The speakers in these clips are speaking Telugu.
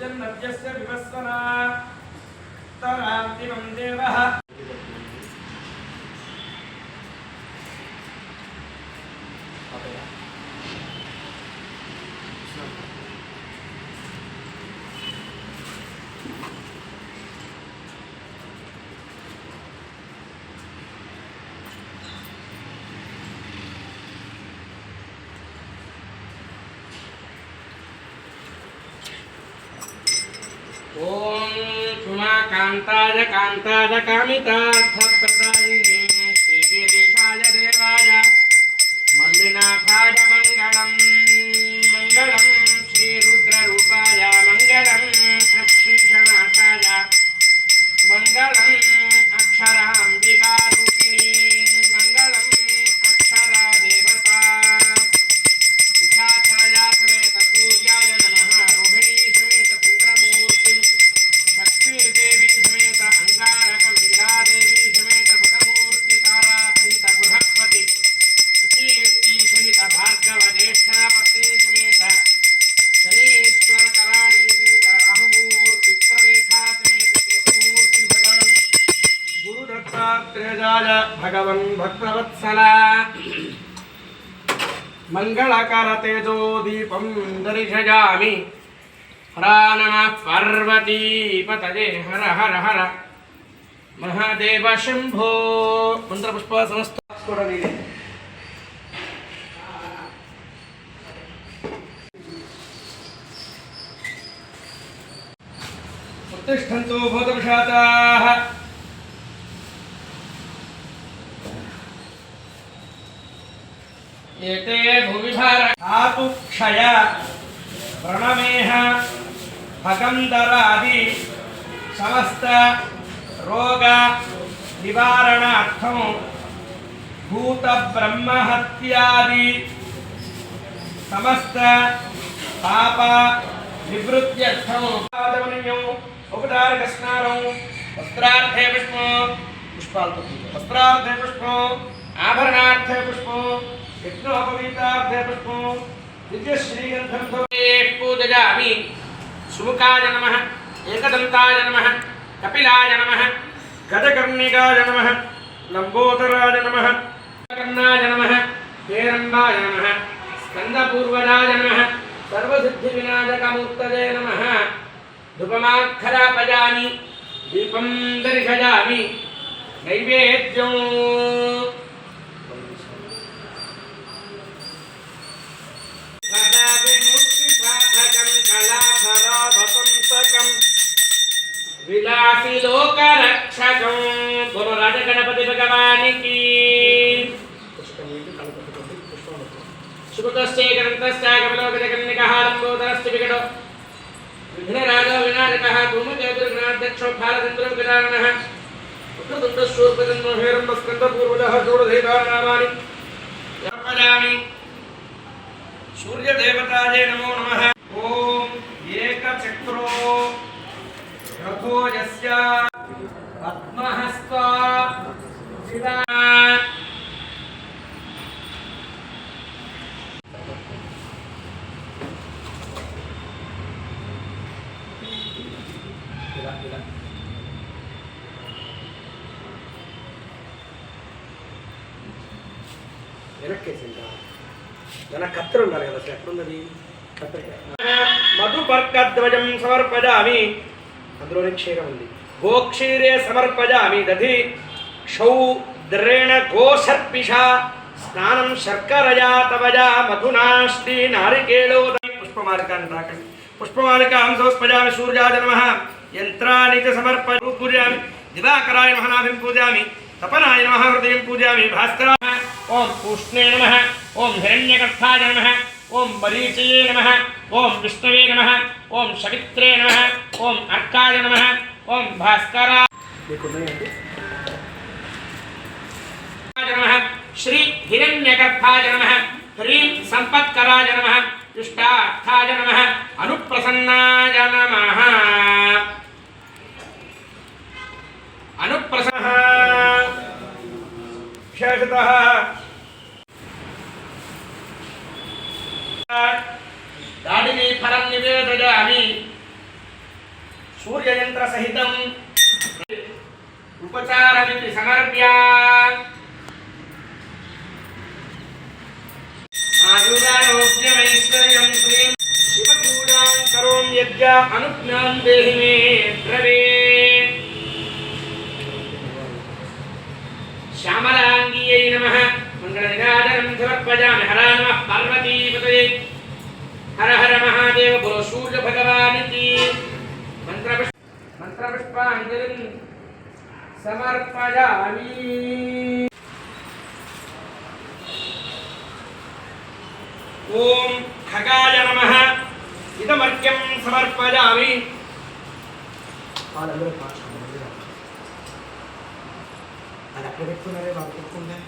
सुजन्नद्यस्य विवस्वना तरान्तिमं देवः। క్షమా కాంతాయ కాంతాయ तेजो दीपं दर्शयामि। हरा नमः पार्वतीपतये हर हर हर। महादेव शम्भो। मन्त्रपुष्प समस्तस्फुटनीले प्रतिष्ठन्तो भूतविषाता एते भुविभार धातु क्षय प्रणमेह भगंधरादि समस्त रोग निवारणार्थम भूत ब्रह्म हत्यादि समस्त पाप निवृत्त्यर्थम उपदार स्नानौ वस्त्रार्थे पुष्पो पुष्पाल्प वस्त्रार्थे पुष्पो आभरणार्थे पुष्पो पूजयामि। सुमुखाय नमः, एकदन्ताय नमः, कपिलाय नमः, गजकर्णिकाय नमः, लम्बोदराय नमः कर्णाय नमः हेरम्बाय नमः, स्कन्दपूर्वजाय नमः सर्वसिद्धिविनाशकमूर्तये नमः। धूपमाक्षरापयामि दीपं दर्शयामि। नैवेद्यं कलाधराभपुंसकम् विलासिलोकरक्षकं गुरुराजगणपतिभगवानिकी सुकृतस्यैकदन्तस्यागमलोकजगन्निकहारम्बोधरस्य विकटो विघ्नराजो विनायकः धूमकेतुर्घ्नाध्यक्षो भारतन्द्रविदारणः पुत्रदुण्डशूर्पजन्महेरम्बस्कन्दपूर्वजः गौरधैवानामानि सूर्यदेवताजे नमो नमः। ఓం ఏకచక్రో రథో యస్య పద్మహస్తా వెనక్కేసిందా? వెనక్ కత్తెర ఉండాలి కదా సార్ ఎక్కడున్నది? మధుపర్కధ్వజం సమర్పజామి అందులోనే క్షీరం ఉంది గోక్షీరే సమర్పజామి దధి క్షౌ ద్రేణ గోసర్పిష స్నానం శర్కరయా తవజా మధునాష్టి నారికేళో పుష్పమాలికాన్ని తాకండి పుష్పమాలికాం సమర్పజామి సూర్యాయ నమః యంత్రాన్ని చ సమర్ప పూజయామి దివాకరాయ నమః నాభిం పూజయామి తపనాయ నమః హృదయం పూజయామి భాస్కరాయ ఓం పూష్ణే నమ ఓం హిరణ్యగర్భాయ నమ ఓం మరీచయే నమ ఓం విష్ణవే నమ ఓం సవిత్రే నమ ఓం అర్కాయ నమ ఓం భాస్కర మీకున్నాయండి నమ శ్రీ హిరణ్యగర్భాయ నమ హ్రీం సంపత్కరాయ నమ దుష్టార్థాయ నమ అనుప్రసన్నాయ నమ అనుప్రసన్న దాడిని ఫలం నివేదయామి సూర్యయంత్ర సహితం ఉపచారమితి సమర్ప్య. ఆయురారోగ్యమైశ్వర్యం శ్రీం శివకూడాం కరోం యజ్ఞ అనుజ్ఞాం దేహి మే ద్రవే. శ్యామలాంగీయై నమః. మంగళనిరాజనం సమర్పయామి హర నమః పార్వతీపతయే హర హర మహాదేవ బులో సూర్య భగవానికి మంత్రపుష్ప మంత్రపుష్పాంజలిం సమర్పయామి ఓం ఖగాయ నమ ఇదమర్ఘ్యం సమర్పయామి వాళ్ళందరూ మార్చుకోండి అది అక్కడ పెట్టుకున్నారే వాళ్ళు పెట్టుకుందా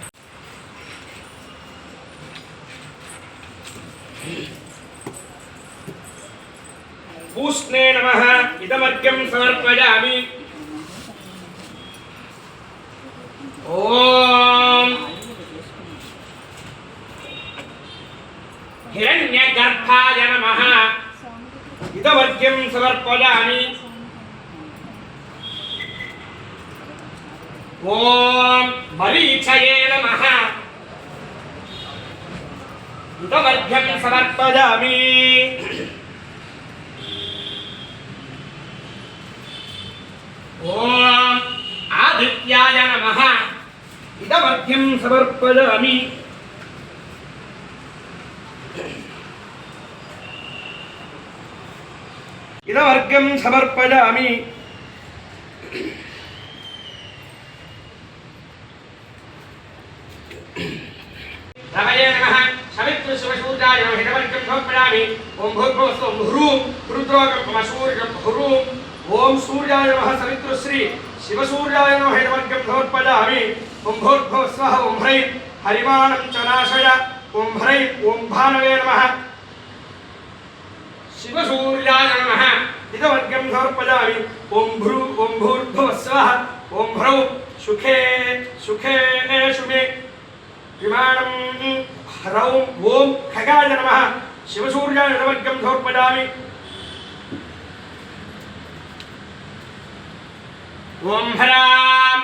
పూష్ణే నమ ఇదమర్ఘ్యం సమర్పయామి ఓం హిరణ్యగర్భాయ నమః ఇదమర్ఘ్యం సమర్పయామి ఓం మరీచయే నమః ఇదమర్ఘ్యం సమర్పయామి ఓం ఆదిత్యాయ నమః. ఇదమర్ఘ్యం సమర్పయామి ఇదమర్ఘ్యం సమర్పయామి శివశూర్యాయ నమః హిరవర్గం సమర్పయామి ఓం భూర్భువస్సు ఓం హ్రూం రుద్రోగం సూర్యం హ్రూం ఓం సూర్యాయ నమః సవిత్రు శ్రీ శివసూర్యాయ నమః ఇదమర్ఘ్యం సమర్పయామి ఓం భూర్భువ స్వః ఓం హ్రైం హరిమాణం చ నాశయ ఓం హ్రైం ఓం భానవే నమః శివసూర్యాయ నమః ఇదమర్ఘ్యం సమర్పయామి ఓం భ్రూ ఓం భూర్భువ స్వః ఓం హ్రౌ సుఖే సుఖే శుభే విమానం హ్రౌం ఓం ఖగాయ నమః శివసూర్యాయ ఇదమర్ఘ్యం సమర్పయామి ఓం హ్రాం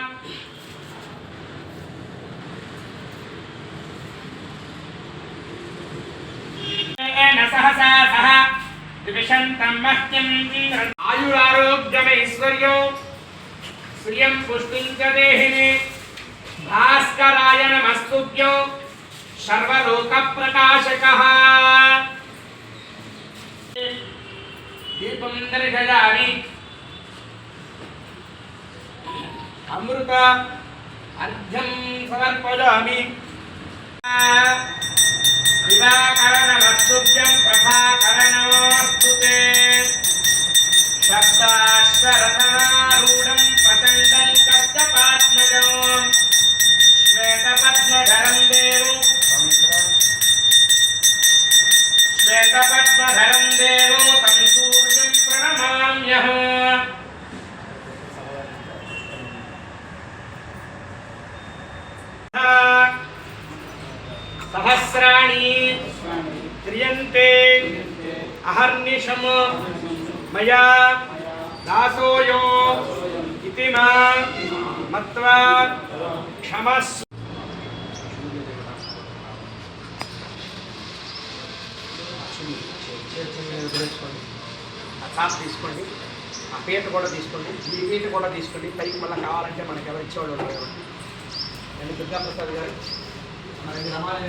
ఏన సహసా సహ సర్వలోక ప్రకాశక దీపం దర్శయామి అమృత అర్ఘ్యం సమర్పయామి దివాకరణమస్తుభ్యం వస్తుభ్యం ప్రభాకరణోస్తు సప్తాశ్వరథారూఢం పతండం కష్టపాత్మజం మత్వా క్షమస్. తీసుకోండి ఆ పీట కూడా తీసుకోండి ఈ పీట కూడా తీసుకోండి పైకి మళ్ళీ కావాలంటే మనకి ఎవరు ఇచ్చేవాళ్ళు ఉన్నారు కాబట్టి నేను దుర్గా ప్రసాద్ గారు మనకి రమాలు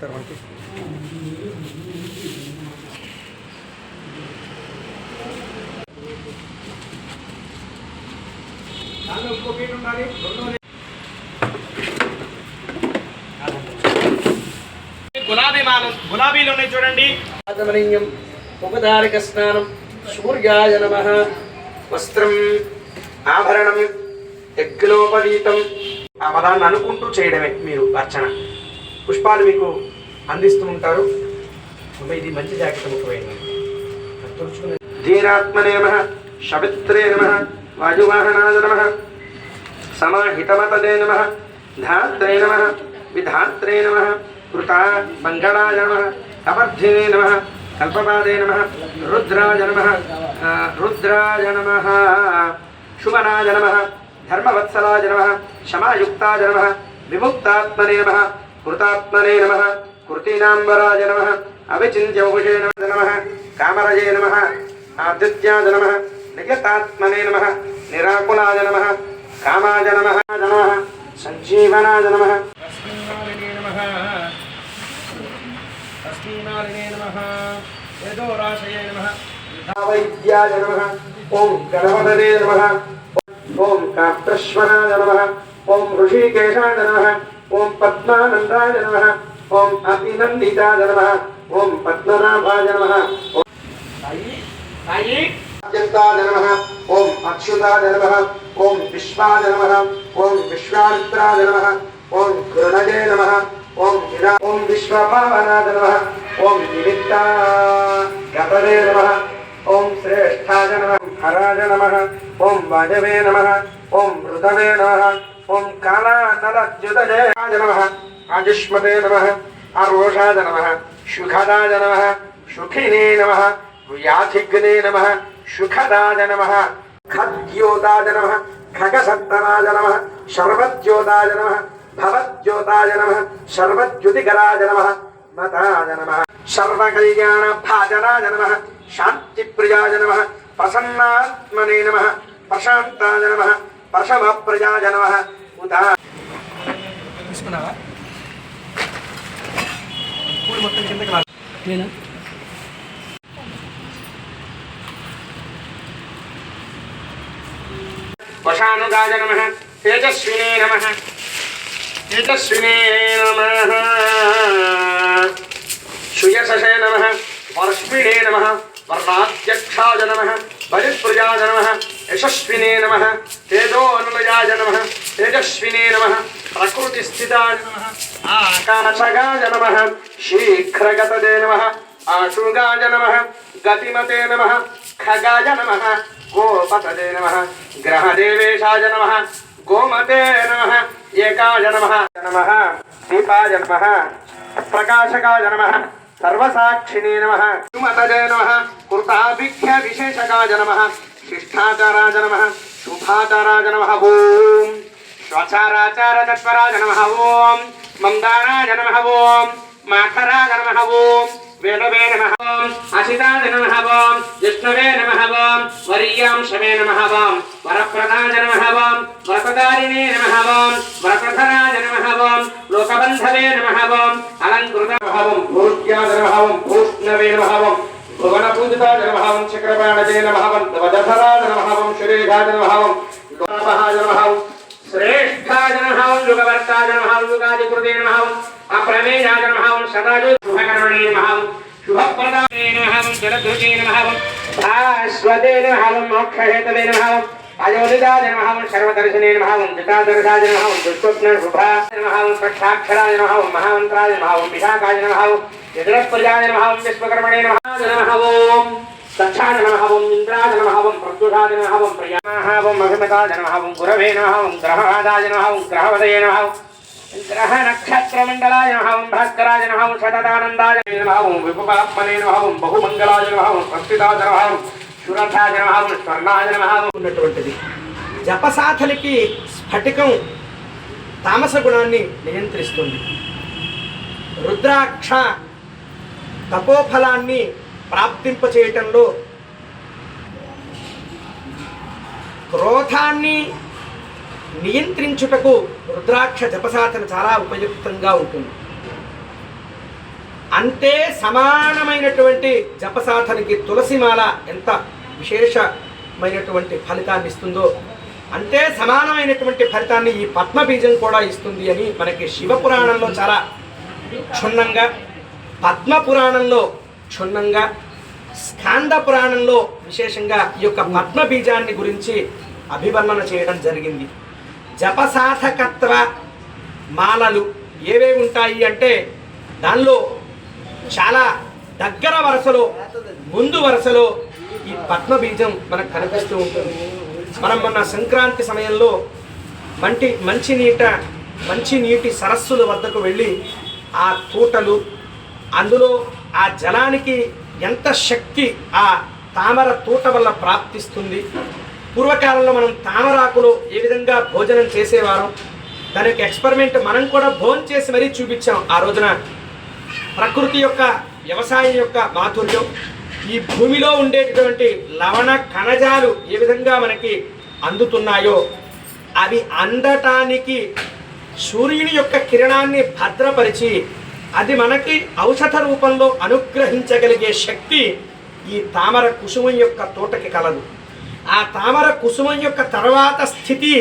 ఇస్తారు మనకి. దానిలో ఇంకో పీట ఉండాలి. గులాబీ మాల గులాబీలు ఉన్నాయి చూడండి. ఆదమనీయం ముఖదారిక స్నానం సూర్యాయ నమ వస్త్రం ఆభరణం యజ్ఞోపవీతం ఆ పదాన్ని అనుకుంటూ చేయడమే మీరు అర్చన. పుష్పాలు మీకు అందిస్తూ ఉంటారు. ఇది మంచి జాగ్రత్త ముఖ్యమైనది. ధీరాత్మనే నమ శవిత్రే నమ వాయువాహనాయ నమ సమాహితమతదే నమ ధాత్రే నమ విధాత్రే నమ కృత మంగళాయ నమ కపర్ధినే నమ కల్పపాదే నమ రుద్రాయ నమ రుద్రాయ నమ శుభనాయ నమ ధర్మవత్సలాయ నమ క్షమాయుక్తాయ నమ విముక్తాత్మనే నమ కృతాత్మనే నమ కృతీనాంబరాయ నమ అవిచింత్యౌషే నమ కామరజే నమ ఆదిత్యాయ నమ నియతాత్మనే నమ నిరాకులాయ నమ కామాయ నమ నమ సంజీవనాయ నమ తస్మిన్నాలినే నమ తస్మిన్నాలినే నమ యదోరాశయే నమ వైద్యాయ నమ ఓం గణపతదే నమ ఓం కాప్తశ్వరాయ నమ ఓం ఋషికేశాయ నమ ఓం పద్మానందాయ నమ ఓం అభినందితాయ నమ ఓం పద్మనాభాయ నమ అత్యంతాయ నమ ఓం అచ్యుతాయ నమ ఓం విశ్వాయ నమ ఓం విశ్వామిత్రాయ నమ ఓం కృణజే నమ ఓం విరా ఓం విశ్వభావనాయ నమ ఓం నిమిత్త గతదే నమ ఓం శ్రేష్ఠాయ నమ హరాయ నమ ఓం వాజవే నమ ఓం మృతవే నమ ఓం కాలానలద్యుతజయాయ నమ ఆయుష్మతే నమ అరోషాయ నమ సుఖదాయ నమ సుఖినే నమ వ్యాధిగ్నే నమ సుఖదాయ నమ ఖద్యోతాయ నమ ఖగసత్తరాయ నమ శర్వజ్యోతాయ నమ భవజ్యోతాయ నమ శర్వజ్యుతికరాయ నమ మతాయ నమ సర్వకళ్యాణ భాజనాయ నమ శాంతిప్రియాయ నమ ప్రసన్నాత్మనే నమ ప్రశాంతాయ నమ ప్రశమప్రజాయ నమ ఉదా తీసుకున్నావా పూలు మొత్తం కిందకి లా నేనా వశానుగాయ నమ తేజస్వినే నమ తేజస్వినే నమ సుయశసే నమ వర్ష్మిణే నమ వర్ణాధ్యక్షాయ నమ బలిప్రజాయ నమ యశస్వినే నమ తేజోనులయాయ నమ తేజస్వినే నమ ప్రకృతిస్థితాయ నమ ఆకాశగాయ నమ శీఘ్రగతదే నమ ఆశుగాయ నమ గతిమతే నమ ఖగాయ నమ గోపతదే నమ గ్రహదేవేశాయ నమ గోమతే నమ ఏకాయ నమ నమ దీపాయ నమ ప్రకాశకాయ నమ సర్వసాక్షిణే నమ సుమతదే నమ కృతాభిఖ్య విశేషకాయ నమ శిష్టాచారాయ నమ శుభాచారాయ నమ ఓం నమ ఓం మందారాయ నమ ఓం మాఖరాయ నమ ఓం వేణవే నమ ఓం అసితాయ నమ ఓం విష్ణువే నమ ఓం వరీయాంశమే నమ ఓం వరప్రదాజ నమ ఓం వరపదారిణే నమ ఓం వరప్రధరాయ నమ ఓం లోకబంధవే నమ ఓం అలంకృత భావం ఓం నమ ఓం భూష్ణవే నమ ఓం భువన పూజితాయ నమ ఓం చక్రపాణజే నమ ఓం ధ్వజధరాయ నమ ఓం శురేఘాయ నమ ఓం లోకపహాయ నమ ఓం శ్రేష్ఠాయ నమ ఓం యుగవర్తాయ నమ ఓం యుగాదికృతే నమ ఓం అప్రమేయాయ నమ ఓం సదాజు శుభకర్మణే నమ ఓం శుభప్రదాయ నమ ఓం జలధృతే నమ ఓం భాస్వతే నమ ఓం మోక్షహేతవే నమ ఓం అయోనిదాయ నమ ఓం సర్వదర్శనే నమ ఓం జితాదర్శాయ నమ ఓం దుష్స్వప్న శుభాయ ఓం ఓం మహామంత్రాయ ఓం విశాఖాయ నమ ఓం నమ ఓం విశ్వకర్మణే నమ నమ ఓం దక్షాయ నమ ఇంద్రాయ నమ ప్రత్యుషాయ నమ ఓం అభిమతాయ నమ గురవే నమ గ్రహవాదాయ నమ గ్రహవదయ నమ గ్రహ నక్షత్ర మండలాయ భాస్కరాయ నమ శతదానందాయ నమ ఓం విపుపాత్మనే బహుమంగళాయ నమ ఓం శురథాయ స్వర్ణాయ ఉన్నటువంటిది. జపసాధనకి స్ఫటికం తామస గుణాన్ని నియంత్రిస్తుంది. రుద్రాక్ష తపోఫలాన్ని ప్రాప్తింప చేయటంలో క్రోధాన్ని నియంత్రించుటకు రుద్రాక్ష జపసాధన చాలా ఉపయుక్తంగా ఉంటుంది. అంతే సమానమైనటువంటి జపసాధనకి తులసిమాల ఎంత విశేషమైనటువంటి ఫలితాన్ని ఇస్తుందో అంతే సమానమైనటువంటి ఫలితాన్ని ఈ పద్మబీజం కూడా ఇస్తుంది అని మనకి శివపురాణంలో చాలా క్షుణ్ణంగా పద్మ పురాణంలో క్షుణ్ణంగా స్కాంద పురాణంలో విశేషంగా ఈ యొక్క పద్మ బీజాన్ని గురించి అభివర్ణన చేయడం జరిగింది. జపసాధకత్వ మాలలు ఏవే ఉంటాయి అంటే దానిలో చాలా దగ్గర వరుసలో ముందు వరుసలో ఈ పద్మ బీజం మనకు కనిపిస్తూ ఉంటుంది. మనం మొన్న సంక్రాంతి సమయంలో మంటి మంచి నీట మంచి నీటి సరస్సుల వద్దకు వెళ్ళి ఆ తూటలు అందులో ఆ జలానికి ఎంత శక్తి ఆ తామర తూట వల్ల ప్రాప్తిస్తుంది? పూర్వకాలంలో మనం తామరాకులో ఏ విధంగా భోజనం చేసేవారం? దానికి ఎక్స్పెరిమెంట్ మనం కూడా భోజనం చేసి మరీ చూపించాం ఆ రోజున. ప్రకృతి యొక్క వ్యవసాయం యొక్క మాధుర్యం ఈ భూమిలో ఉండేటటువంటి లవణ కణజాలు ఏ విధంగా మనకి అందుతున్నాయో అవి అందటానికి సూర్యుని యొక్క కిరణాన్ని భద్రపరిచి అది మనకి ఔషధ రూపంలో అనుగ్రహించగలిగే శక్తి ఈ తామర కుసుమం యొక్క తోటకి కలదు. ఆ తామర కుసుమం యొక్క తర్వాత స్థితి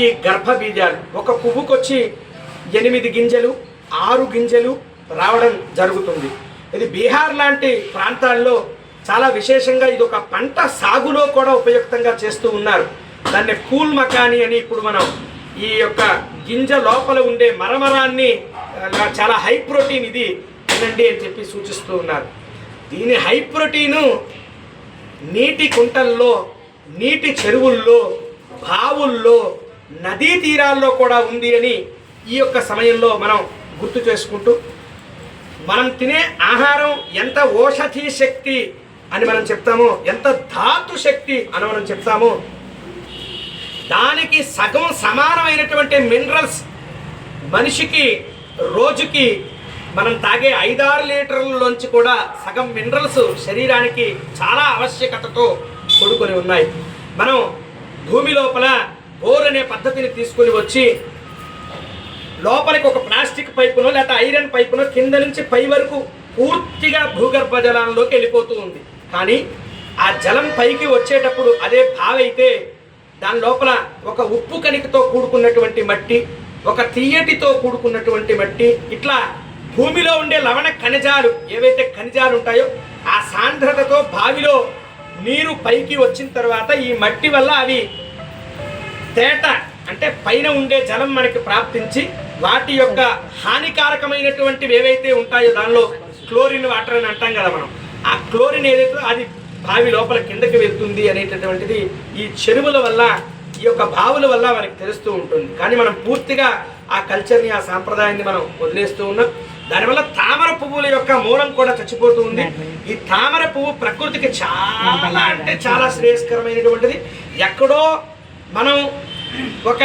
ఈ గర్భ బీజాలు ఒక పువ్వుకొచ్చి ఎనిమిది గింజలు ఆరు గింజలు రావడం జరుగుతుంది. ఇది బీహార్ లాంటి ప్రాంతాల్లో చాలా విశేషంగా ఇది ఒక పంట సాగులో కూడా ఉపయుక్తంగా చేస్తూ ఉన్నారు. దాన్ని కూల్ మకాని అని ఇప్పుడు మనం ఈ యొక్క గింజ లోపల ఉండే మరమరాన్ని చాలా హై ప్రోటీన్ ఇది తినండి అని చెప్పి సూచిస్తూ ఉన్నారు. దీని హై ప్రోటీను నీటి కుంటల్లో నీటి చెరువుల్లో బావుల్లో నదీ తీరాల్లో కూడా ఉంది అని ఈ యొక్క సమయంలో మనం గుర్తు చేసుకుంటూ మనం తినే ఆహారం ఎంత ఓషధి శక్తి అని మనం చెప్తామో ఎంత ధాతు శక్తి అని మనం చెప్తామో దానికి సగం సమానమైనటువంటి మినరల్స్ మనిషికి రోజుకి మనం తాగే ఐదారు లీటర్లలోంచి కూడా సగం మినరల్స్ శరీరానికి చాలా ఆవశ్యకతతో కూడుకొని ఉన్నాయి. మనం భూమి లోపల బోర్ అనే పద్ధతిని తీసుకుని వచ్చి లోపలికి ఒక ప్లాస్టిక్ పైపునో లేకపోతే ఐరన్ పైపునో కింద నుంచి పై వరకు పూర్తిగా భూగర్భ జలంలోకి వెళ్ళిపోతూ ఉంది. కానీ ఆ జలం పైకి వచ్చేటప్పుడు అదే భావైతే దాని లోపల ఒక ఉప్పు కణికతో కూడుకున్నటువంటి మట్టి ఒక తీయటితో కూడుకున్నటువంటి మట్టి. ఇట్లా భూమిలో ఉండే లవణ ఖనిజాలు ఏవైతే ఖనిజాలు ఉంటాయో ఆ సాంద్రతతో బావిలో నీరు పైకి వచ్చిన తర్వాత ఈ మట్టి వల్ల అవి తేట అంటే పైన ఉండే జలం మనకి ప్రాప్తించి వాటి యొక్క హానికారకమైనటువంటివి ఏవైతే ఉంటాయో దానిలో క్లోరిన్ వాటర్ అని అంటాం కదా మనం. ఆ క్లోరిన్ ఏదైతే అది బావి లోపల కిందకి వెళ్తుంది అనేటటువంటిది ఈ చెరువుల వల్ల ఈ యొక్క బావుల వల్ల మనకి తెలుస్తూ ఉంటుంది. కానీ మనం పూర్తిగా ఆ కల్చర్ని ఆ సాంప్రదాయాన్ని మనం వదిలేస్తూ ఉన్నాం. దానివల్ల తామర పువ్వుల యొక్క మూలం కూడా చచ్చిపోతూ ఉంది. ఈ తామర పువ్వు ప్రకృతికి చాలా అంటే చాలా శ్రేయస్కరమైనటువంటిది. ఎక్కడో మనం ఒక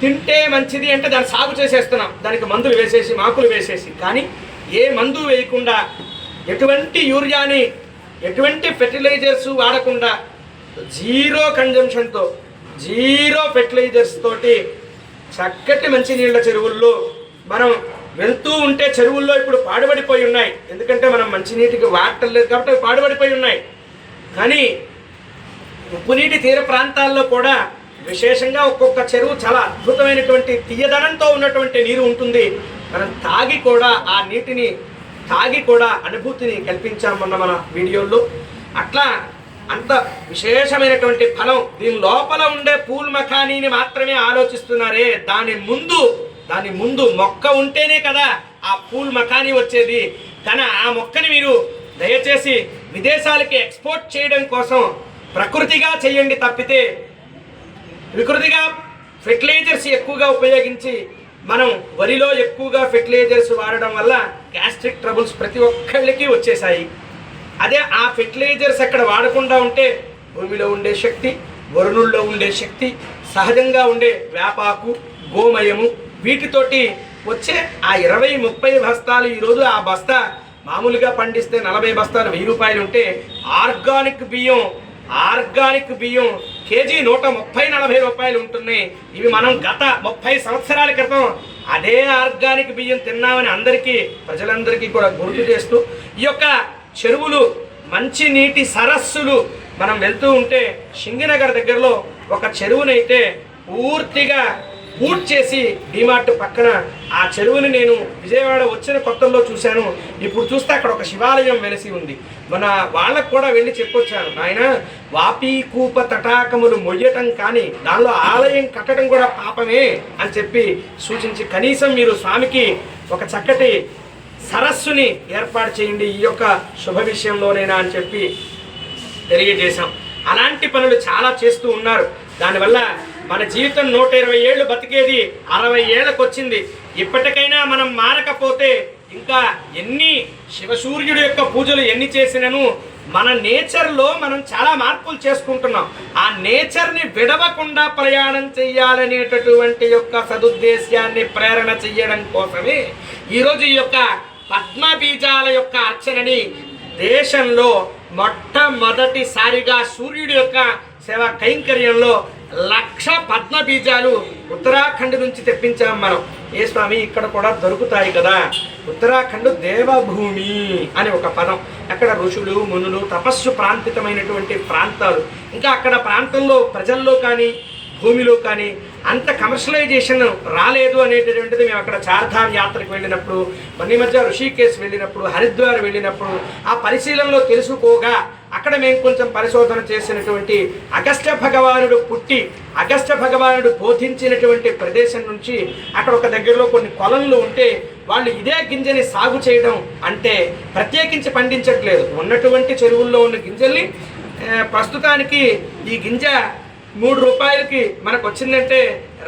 తింటే మంచిది అంటే దాన్ని సాగు చేసేస్తున్నాం. దానికి మందులు వేసేసి మాకులు వేసేసి. కానీ ఏ మందు వేయకుండా ఎటువంటి యూరియాని ఎటువంటి ఫెర్టిలైజర్స్ వాడకుండా జీరో కన్జంప్షన్తో జీరో ఫెర్టిలైజర్స్ తోటి చక్కటి మంచినీళ్ళ చెరువుల్లో మనం వెళ్తూ ఉంటే చెరువుల్లో ఇప్పుడు పాడుబడిపోయి ఉన్నాయి. ఎందుకంటే మనం మంచినీటికి వాడటం లేదు కాబట్టి అవి పాడుబడిపోయి ఉన్నాయి. కానీ ఉప్పునీటి తీర ప్రాంతాల్లో కూడా విశేషంగా ఒక్కొక్క చెరువు చాలా అద్భుతమైనటువంటి తీయదనంతో ఉన్నటువంటి నీరు ఉంటుంది. మనం తాగి కూడా ఆ నీటిని తాగి కూడా అనుభూతిని కల్పించాం మొన్న మన వీడియోల్లో. అట్లా అంత విశేషమైనటువంటి ఫలం. దీని లోపల ఉండే పూల్ మఖానీని మాత్రమే ఆలోచిస్తున్నారే. దాని ముందు దాని ముందు మొక్క ఉంటేనే కదా ఆ పూల్ మఖానీ వచ్చేది. కానీ ఆ మొక్కని మీరు దయచేసి విదేశాలకి ఎక్స్పోర్ట్ చేయడం కోసం ప్రకృతిగా చేయండి తప్పితే వికృతిగా ఫెర్టిలైజర్స్ ఎక్కువగా ఉపయోగించి మనం వరిలో ఎక్కువగా ఫెర్టిలైజర్స్ వాడడం వల్ల గ్యాస్ట్రిక్ ట్రబుల్స్ ప్రతి ఒక్కళ్ళకి వచ్చేసాయి అదే ఆ ఫెర్టిలైజర్స్ అక్కడ వాడకుండా ఉంటే భూమిలో ఉండే శక్తి వరుణుల్లో ఉండే శక్తి సహజంగా ఉండే వేపాకు గోమయము వీటితోటి వచ్చే ఆ ఇరవై ముప్పై బస్తాలు ఈరోజు ఆ బస్తా మామూలుగా పండిస్తే నలభై బస్తాలు వెయ్యి రూపాయలు ఉంటే ఆర్గానిక్ బియ్యం ఆర్గానిక్ బియ్యం కేజీ నూట ముప్పై నలభై రూపాయలు ఉంటున్నాయి. ఇవి మనం గత ముప్పై సంవత్సరాల క్రితం అదే ఆర్గానిక్ బియ్యం తిన్నామని అందరికీ ప్రజలందరికీ కూడా గుర్తు చేస్తూ ఈ యొక్క చెరువులు మంచి నీటి సరస్సులు మనం వెళ్తూ ఉంటే సింగినగర్ దగ్గరలో ఒక చెరువునైతే పూర్తిగా పూర్తి చేసి డిమార్ట్ పక్కన ఆ చెరువుని నేను విజయవాడ వచ్చిన కొత్తల్లో చూశాను. ఇప్పుడు చూస్తే అక్కడ ఒక శివాలయం వెలిసి ఉంది. మన వాళ్ళకు కూడా వెళ్ళి చెప్పొచ్చాను. నాయన వాపీ కూప తటాకములు మొయ్యటం కానీ దానిలో ఆలయం కట్టడం కూడా పాపమే అని చెప్పి సూచించి కనీసం మీరు స్వామికి ఒక చక్కటి సరస్సుని ఏర్పాటు చేయండి. ఈ యొక్క శుభ విషయంలోనైనా అని చెప్పి తెలియజేశాం. అలాంటి పనులు చాలా చేస్తూ ఉన్నారు. దానివల్ల మన జీవితం నూట ఇరవై ఏళ్ళు బతికేది అరవై ఏళ్ళకు వచ్చింది. ఇప్పటికైనా మనం మారకపోతే ఇంకా ఎన్ని శివసూర్యుడి యొక్క పూజలు ఎన్ని చేసినను మన నేచర్లో మనం చాలా మార్పులు చేసుకుంటున్నాం. ఆ నేచర్ని విడవకుండా ప్రయాణం చెయ్యాలనేటటువంటి యొక్క సదుద్దేశాన్ని ప్రేరణ చెయ్యడం కోసమే ఈరోజు ఈ యొక్క పద్మ బీజాల యొక్క అర్చనని దేశంలో మొట్టమొదటిసారిగా సూర్యుడి యొక్క సేవ కైంకర్యంలో లక్ష పద్మ బీజాలు ఉత్తరాఖండ్ నుంచి తెప్పించాం మనం. ఏ స్వామి ఇక్కడ కూడా దొరుకుతాయి కదా. ఉత్తరాఖండ్ దేవభూమి అని ఒక పదం. అక్కడ ఋషులు మునులు తపస్సు ప్రాంతితమైనటువంటి ప్రాంతాలు. ఇంకా అక్కడ ప్రాంతంలో ప్రజల్లో కానీ భూమిలో కానీ అంత కమర్షియలైజేషన్ రాలేదు అనేటటువంటిది మేము అక్కడ చార్ధామ్ యాత్రకు వెళ్ళినప్పుడు మొన్న మధ్య ఋషికేశ్ వెళ్ళినప్పుడు హరిద్వార్ వెళ్ళినప్పుడు ఆ పరిశీలనలో తెలుసుకోగా అక్కడ మేము కొంచెం పరిశోధన చేసినటువంటి అగస్త్య భగవానుడు పుట్టి అగస్త్య భగవానుడు బోధించినటువంటి ప్రదేశం నుంచి అక్కడ ఒక దగ్గరలో కొన్ని కొలంలు ఉంటే వాళ్ళు ఇదే గింజని సాగు చేయడం అంటే ప్రత్యేకించి పండించట్లేదు. ఉన్నటువంటి చెరువుల్లో ఉన్న గింజల్ని ప్రస్తుతానికి ఈ గింజ మూడు రూపాయలకి మనకు వచ్చిందంటే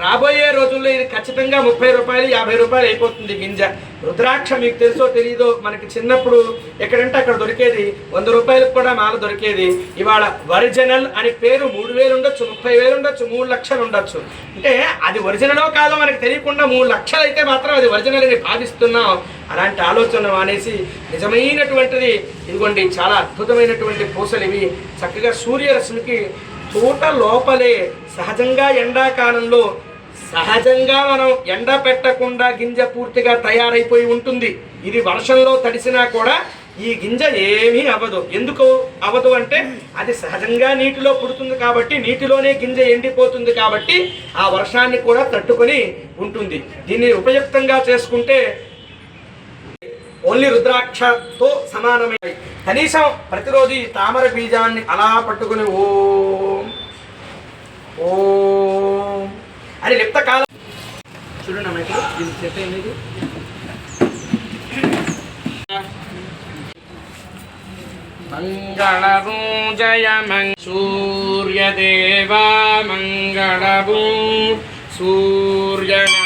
రాబోయే రోజుల్లో ఇది ఖచ్చితంగా ముప్పై రూపాయలు యాభై రూపాయలు అయిపోతుంది గింజ. రుద్రాక్ష మీకు తెలుసో తెలియదో మనకి చిన్నప్పుడు ఎక్కడంటే అక్కడ దొరికేది వంద రూపాయలకు కూడా మాల దొరికేది. ఇవాళ ఒరిజినల్ అని పేరు మూడు వేలు ఉండొచ్చు ముప్పై వేలు ఉండొచ్చు మూడు లక్షలు ఉండొచ్చు. అంటే అది ఒరిజినలో కాదో మనకు తెలియకుండా మూడు లక్షలు అయితే మాత్రం అది ఒరిజినల్ అని భావిస్తున్నాం. అలాంటి ఆలోచన మానేసి నిజమైనటువంటిది ఇదిగోండి చాలా అద్భుతమైనటువంటి పూసలు ఇవి చక్కగా సూర్యరశ్మికి తోట లోపలే సహజంగా ఎండాకాలంలో సహజంగా మనం ఎండ పెట్టకుండా గింజ పూర్తిగా తయారైపోయి ఉంటుంది. ఇది వర్షంలో తడిసినా కూడా ఈ గింజ ఏమీ అవ్వదు. ఎందుకు అవ్వదు అంటే అది సహజంగా నీటిలో పుడుతుంది కాబట్టి నీటిలోనే గింజ ఎండిపోతుంది కాబట్టి ఆ వర్షాన్ని కూడా తట్టుకొని ఉంటుంది. దీన్ని ఉపయుక్తంగా చేసుకుంటే ఓన్లీ రుద్రాక్షతో సమానమై. కనీసం ప్రతిరోజు ఈ తామర బీజాన్ని అలా పట్టుకుని ఓం ఓం అని లిప్త కాలం చూడండి అమ్మ ఇప్పుడు ఇది సెట్ అయింది ఇది సూర్యదేవా మంగళభూ సూర్యనాథ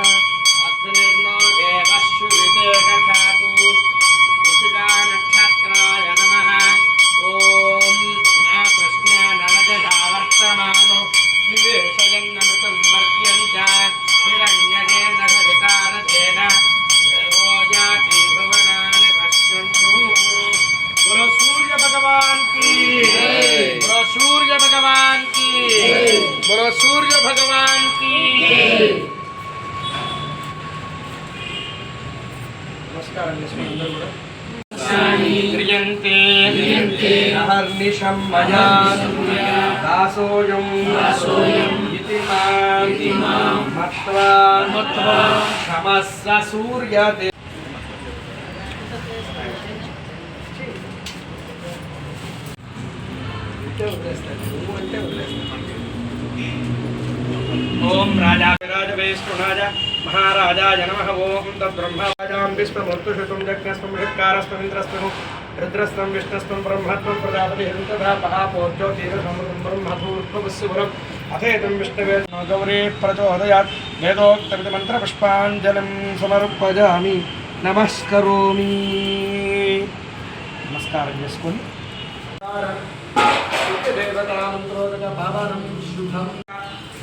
ఓం రాజా విరాజవేష్ణునాజ మహారాజాయ నమః ఓం తద్బ్రహ్మరాజాం విష్ణుమూర్తుషుతం జజ్ఞస్వం హృత్కారస్వమింద్రస్వం రుద్రస్వం విష్ణుస్వం బ్రహ్మత్వం ప్రజాపతి హృతధా పహాపోజ్యోతిరసం బ్రహ్మభూత్వస్సురం అథేతం విష్ణవే గౌరీ ప్రచోదయాత్ వేదోక్తమితి మంత్రపుష్పాంజలిం సమర్పజామి. నమస్కరోమి. నమస్కారం చేసుకొని. దేవతామంత్రోదక భావనం శుభం.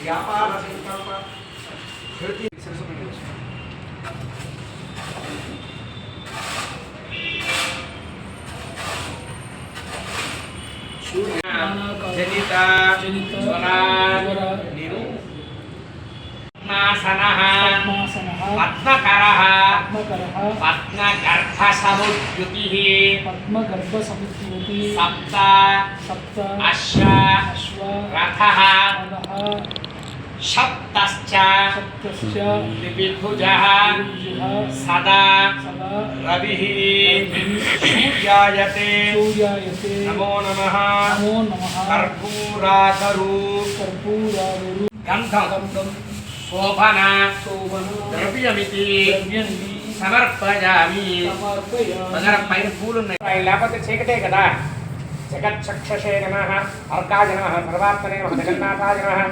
వ్యాపార berarti seratus lima Jenita, Jorat, Niru, Masanahan, Patma Karaha, Patma Garbha Samud Yutihi, Sabta, Asya, Rathaha, అశ్వ అశ్వ రథः రథः సప్తశ్చ సప్తశ్చ దివిభుజः దివిభుజः సదా సదా రవిः సూర్యాయతే సూర్యాయతే నమో నమః నమో నమః కర్పూరాకరు కర్పూరారురు గంధం గంధం శోభన శోభన ద్రవ్యమితి ద్రవ్యనిధి సమర్పయామి సమర్పయామి దగ్గర పైన పూలు ఉన్నాయి లేకపోతే చీకటే కదా జగచ్చక్షసే నమ అర్కాయ నమ సర్వాత్మనే నమ జగన్నాథాయ నమ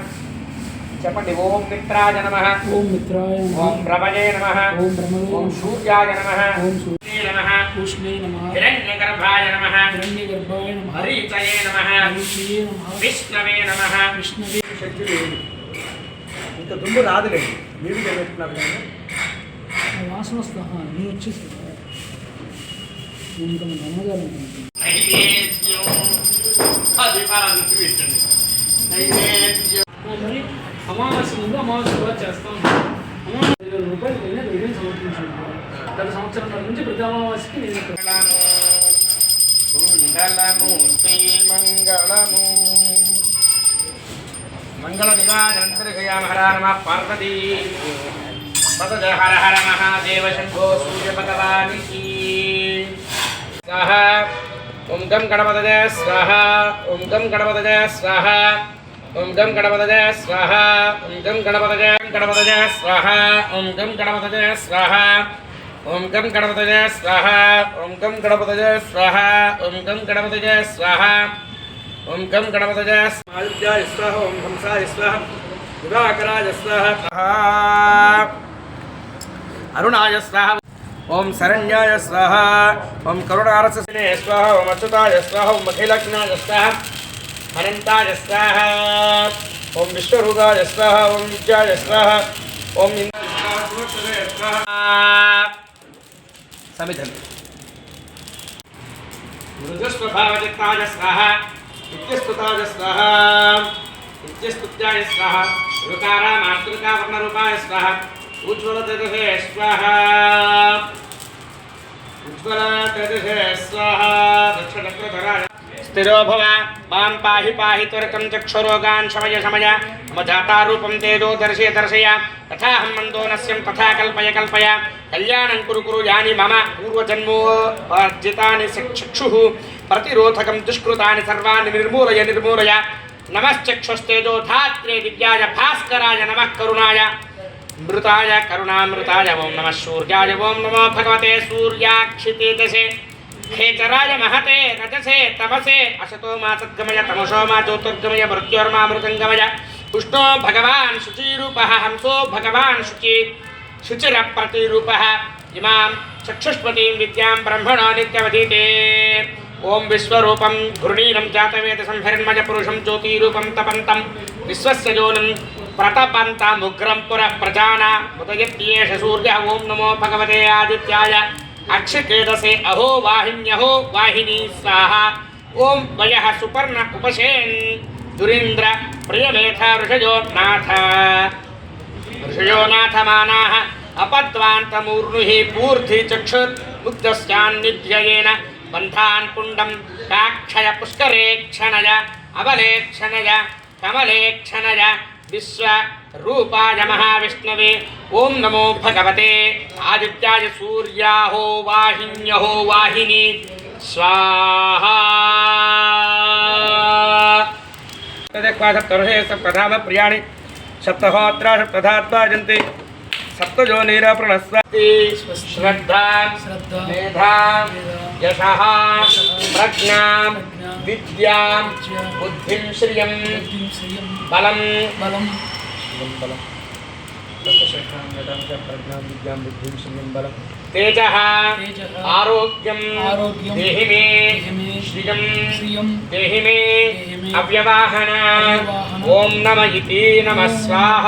చెప్పండి. ఓం మిత్రాయ నమ. ఓం మిత్రాయ ఓం ప్రభజే నమ. ఓం బ్రహ్మవే ఓం సూర్యాయ నమ. ఓం సూ- నమ. కృష్ణే నమః. హిరణ్యగర్భాయ నమ. హిరణ్యగర్భాయ నమః. హరితయే నమ. హరిషియే నమః. విష్ణవే నమ. విష్ణవే శక్తి లేదు ఇంత దుమ్ము రాదులేండి. మీరు కానీ ఆ వాసన వస్తా నేను వచ్చేసి నేను ఇంకా మన అమ్మగారు అనుకుంటున్నాను. నైవేద్యం. అది మరి? అమావాస్య ముందు అమావాస్య తర్వాత చేస్తాం అమావాస్య వేల రూపాయలు పైన ధైర్యం సమర్పించాను గత సంవత్సరం నుంచి ప్రతి అమావాస్యకి నేను కుండలము శ్రీమంగళము. మంగళ నివాజనంతర్గయామ హర పార్వతీ. పదజ హర హర మహాదేవ శంభో సూర్య భగవానికి స్వాహ. ఓం గం గణపతజ స్వాహ. ఓం గం గణపతజ స్వాహ. ఓం గం గణపతజ స్వాహ ఓం గం గణపతజ గణపతజ స్వాహ ఓం గం గణపతజ స్వాహ ఓం గం గణపతజ స్వాహ ఓం గం గణపతజ స్వాహ ఓం గం గణపతజ స్వాహ ఓం గం గణపతజ స్వాహాయ స్వాహ ఓం హంసాయ స్వాహ దివాకరాయ స్వాహ అరుణాయ స్వాహ ఓం శరణ్యాయ స్వాహ ఓం కరుణారసనే స్వాహ ఓం అచ్యుతాయ స్వాహ ఓం అఖిలజ్ఞాయ స్వాహ అనంతాయ స్వాహ ఓం విశ్వరూపాయ స్వాహ ఓం విద్యాయ స్వాహ ఓం ఇంద్రాయ స్వాహ సమిధం మృదుస్వభావచిత్తాయ స్వాహ నిత్యస్తుతాయ స్వాహ నిత్యస్తుత్యాయ స్వాహ రుకార మాతృకా వర్ణరూపాయ స్వాహ ఉజ్వల తేజసే स्थिर भव माँ पाहि पाहि त्वरकं चक्षुरोगान् शमय शमय मधातारूपं तेजो दर्शय दर्शय। तथा हं मन्दो नस्यं तथा कल्पय कल्पय कल्याणं कुरु कुरु यानि मम पूर्वजन्मोपार्जितानि चक्षुः। प्रतिरोधकं दुष्कृतानि सर्वाणि निर्मूलय निर्मूलय। नमश्चक्षुस्तेजो धात्रे विद्याय भास्कराय नमः करुणाय। मृताय करुणामृताय। ओं नमः सूर्याय। ओं नमो भगवते सूर्याक्षितेजसे खेचराय महते रजसे, तमसे, असतो मा सद्गमय तमसो मा ज्योतिर्गमय, मृत्योर्मा मृतङ्गमय पुष्टो भगवान् शुचिरूपः, हंसो भगवान् शुचि, शुचिरप्रतिरूपः। इमां चक्षुष्पतिं विद्यां ब्रह्मणो नित्यवधीते। ॐ विश्वरूपं गृणीनं जातवेदसंहरिन्मजपुरुषं ज्योतिरूपं तपन्तं। विश्वस्य योनं प्रतपन्तमुग्रं पुरः प्रजाना। उदयत्येष सूर्य ॐ नमो भगवते आदित्याय। अक्षकेदसे अहो वाहिन्यहो वाहिनी स्वाहा। ओम वयः सुपर्ण उपशेन् दुरीन्द्र प्रियमेथ ऋषयो नाथ। ऋषयो नाथमानाः अपद्वान्तमूर्णुहि पूर्धि चक्षुर्मुग्धस्यान्निध्ययेन बन्धान् पुण्डं काक्षय पुष्करेक्षणय अबलेक्षणय कमलेक्षणय। विश्वरूपाय महाविष्णवे ॐ नमो भगवते। आदित्याय सूर्याहो वाहिन्यहो वाहिनी। स्वाहा। तदेक्वा सप्तर्षे सप्तधाम प्रियाणि। सप्तहोत्रा सप्तधात्वाजन्ति सप्तजोनिरप्रणस्वति श्रद्धा श्रद्धा मेधां यशः प्रज्ञां विद्यां, बुद्धिं श्रियं బలం. బలం. బలం బలం. తేజ. ఆరోగ్యం. దేహి మే శ్రియం దేహి మే అవ్యవాహన. ఓం నమ ఇది నమ స్వాహ.